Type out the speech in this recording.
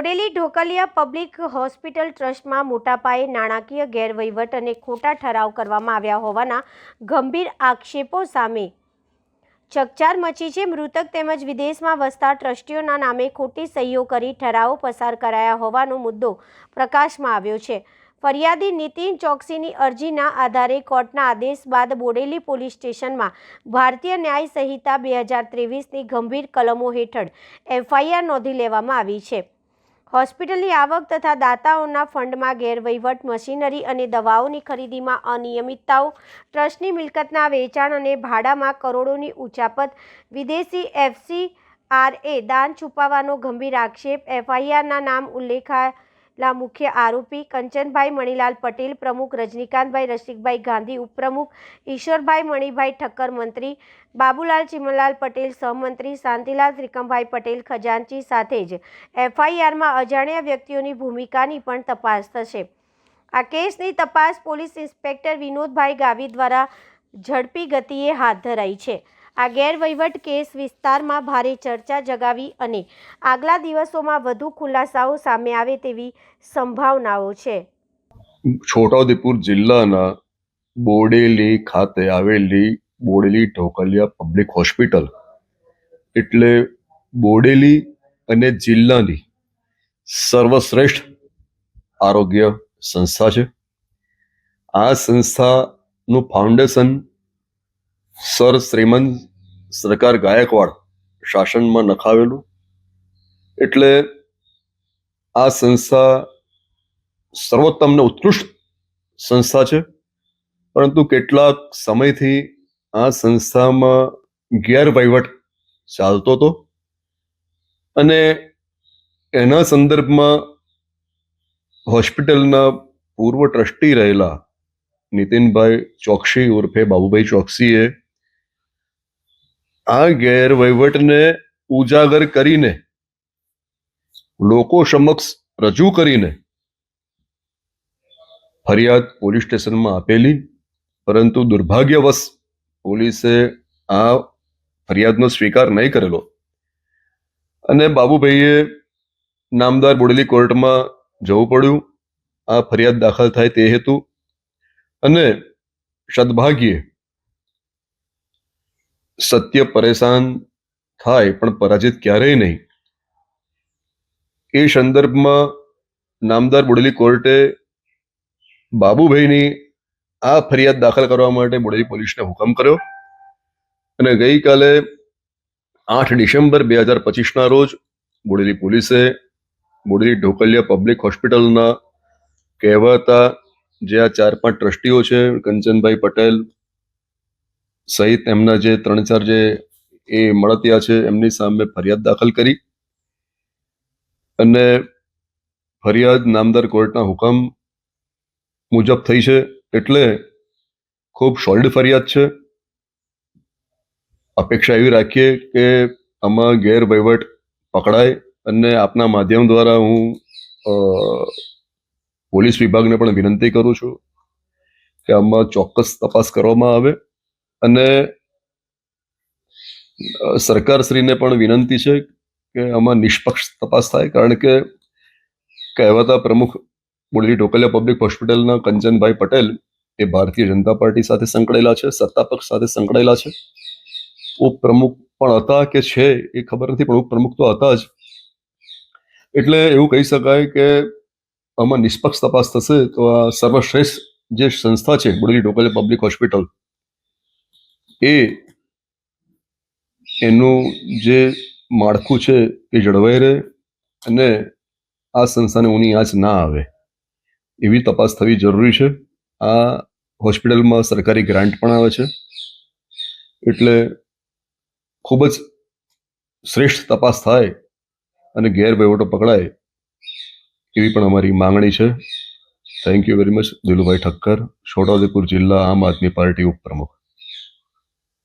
Bodeli Dhokaliya public hospital ટ્રસ્ટમાં મોટા પાયે નાણાકીય ગેરવહીવટ અને ખોટા ઠરાવ કરવામાં આવ્યા હોવાના ગંભીર આક્ષેપો સામે ચકચાર મચી છે. મૃતક તેમજ વિદેશમાં વસતા ટ્રસ્ટીઓના નામે ખોટી સહીઓ કરી ઠરાવો પસાર કરાયા હોવાનો મુદ્દો પ્રકાશમાં આવ્યો છે. ફરિયાદી નીતિન ચોકસીની અરજીના આધારે કોર્ટના આદેશ બાદ બોડેલી પોલીસ સ્ટેશનમાં ભારતીય ન્યાય સંહિતા બે હજાર ત્રેવીસની ગંભીર કલમો હેઠળ એફઆઈઆર નોંધી લેવામાં આવી છે. હોસ્પિટલની આવક તથા દાતાઓના ફંડમાં ગેરવહીવટ, મશીનરી અને દવાઓની ખરીદીમાં અનિયમિતતાઓ, ટ્રસ્ટની મિલકતના વેચાણ અને ભાડામાં કરોડોની ઉચાપત, વિદેશી એફસી આરએ દાન છુપાવવાનો ગંભીર આક્ષેપ એફઆઈઆરના નામ ઉલ્લેખાયેલા મુખ્ય આરોપી કંચનભાઈ મણીલાલ પટેલ પ્રમુખ રજનીકાંતભાઈ રસિકભાઈ ગાંધી ઉપપ્રમુખ ઈશ્વરભાઈ મણિભાઈ ઠક્કર મંત્રી બાબુલાલ ચિમનલાલ પટેલ સહમંત્રી શાંતિલાલ ત્રિકમભાઈ પટેલ ખજાનચી સાથે જ એફઆઈઆરમાં અજાણ્યા વ્યક્તિઓની ભૂમિકાની પણ તપાસ થશે. આ કેસની તપાસ પોલીસ ઇન્સ્પેક્ટર વિનોદભાઈ ગાવી દ્વારા ઝડપી ગતિએ હાથ ધરાઈ છે. આ ગેરવહીવટ કેસ વિસ્તારમાં ભારે ચર્ચા જગાવી અને આગલા દિવસોમાં વધુ ખુલાસાઓ સામે આવે તેવી સંભાવનાઓ છે. છોટાઉદેપુર જિલ્લાના બોડેલી ખાતે આવેલી બોડેલી ઢોકલિયા પબ્લિક હોસ્પિટલ એટલે બોડેલી અને જિલ્લાની સર્વશ્રેષ્ઠ આરોગ્ય સંસ્થા છે. આ સંસ્થાનું ફાઉન્ડેશન સર શ્રીમંત સરકાર ગાયકવાડ શાસનમાં નખાવેલું. એટલે આ સંસ્થા સર્વોત્તમ ને ઉત્કૃષ્ટ સંસ્થા છે. પરંતુ કેટલાક સમયથી આ સંસ્થામાં ગેરવહીવટ ચાલતો હતો. અને એના સંદર્ભમાં હોસ્પિટલના પૂર્વ ટ્રસ્ટી રહેલા નીતિનભાઈ ચોકસી ઉર્ફે બાબુભાઈ ચોકસીએ આ ગેરવહીવટને ઉજાગર કરીને, લોકો સમક્ષ રજૂ કરીને ફરિયાદ પોલીસ સ્ટેશનમાં આપેલી, પરંતુ દુર્ભાગ્યવશ પોલીસે આ ફરિયાદનો સ્વીકાર નહીં કરેલો. અને બાબુભાઈએ નામદાર બોડેલી કોર્ટમાં જવું પડ્યું. આ ફરિયાદ દાખલ થાય તે હેતુ. અને સદભાગ્યે સત્ય પરેશાન થાય પણ પરાજિત ક્યારેય નહીં. એ સંદર્ભમાં નામદાર બોડેલી કોર્ટે બાબુભાઈની આ ફરિયાદ દાખલ કરવા માટે બોડેલી પોલીસને હુકમ કર્યો અને ગઈકાલે આઠ ડિસેમ્બર બે હજાર પચીસના રોજ બોડેલી પોલીસે બોડેલી ઢોકલિયા પબ્લિક હોસ્પિટલના કહેવાતા જે આ ચાર પાંચ ટ્રસ્ટીઓ છે, કંચનભાઈ પટેલ સહિત એમના જે ત્રણ ચાર જે એ મળતિયા છે, એમની સામે ફરિયાદ દાખલ કરી અને ફરિયાદ નામદાર કોર્ટના હુકમ મુજબ થઈ છે, એટલે ખૂબ સોલિડ ફરિયાદ છે. અપેક્ષા એવી રાખીએ કે આમાં ગેરવહીવટ પકડાય અને આપના માધ્યમ દ્વારા હું પોલીસ વિભાગને પણ વિનંતી કરું છું કે આમાં ચોક્કસ તપાસ કરવામાં આવે. અને સરકાર સરકારશ્રીને પણ વિનંતી છે કે આમાં નિષ્પક્ષ તપાસ થાય, કારણ કે કહેવાતા પ્રમુખ મુરલી ઢોકલિયા પબ્લિક હોસ્પિટલના કંચનભાઈ પટેલ એ ભારતીય જનતા પાર્ટી સાથે સંકળાયેલા છે સત્તા પક્ષ સાથે સંકળાયેલા છે. ઉપપ્રમુખ પણ હતા કે છે એ ખબર નથી, પણ ઉપપ્રમુખ તો હતા જ. એટલે એવું કહી શકાય કે આમાં નિષ્પક્ષ તપાસ થશે તો આ સર્વશ્રેષ્ઠ જે સંસ્થા છે, મુરલી ઢોકલિયા પબ્લિક હોસ્પિટલ એ એનું જે માળખું છે એ જળવાઈ રહે અને આ સંસ્થાને ઊની આંચ ના આવે. એવી તપાસ થવી જરૂરી છે. આ હોસ્પિટલમાં સરકારી ગ્રાન્ટ પણ આવે છે. એટલે ખૂબ જ શ્રેષ્ઠ તપાસ થાય અને ગેરવહીવટો પકડાય એવી પણ અમારી માંગણી છે. Thank you very much Dilubhai Thakkar, Chhota Udepur જિલ્લા આમ આદમી પાર્ટી ઉપપ્રમુખ.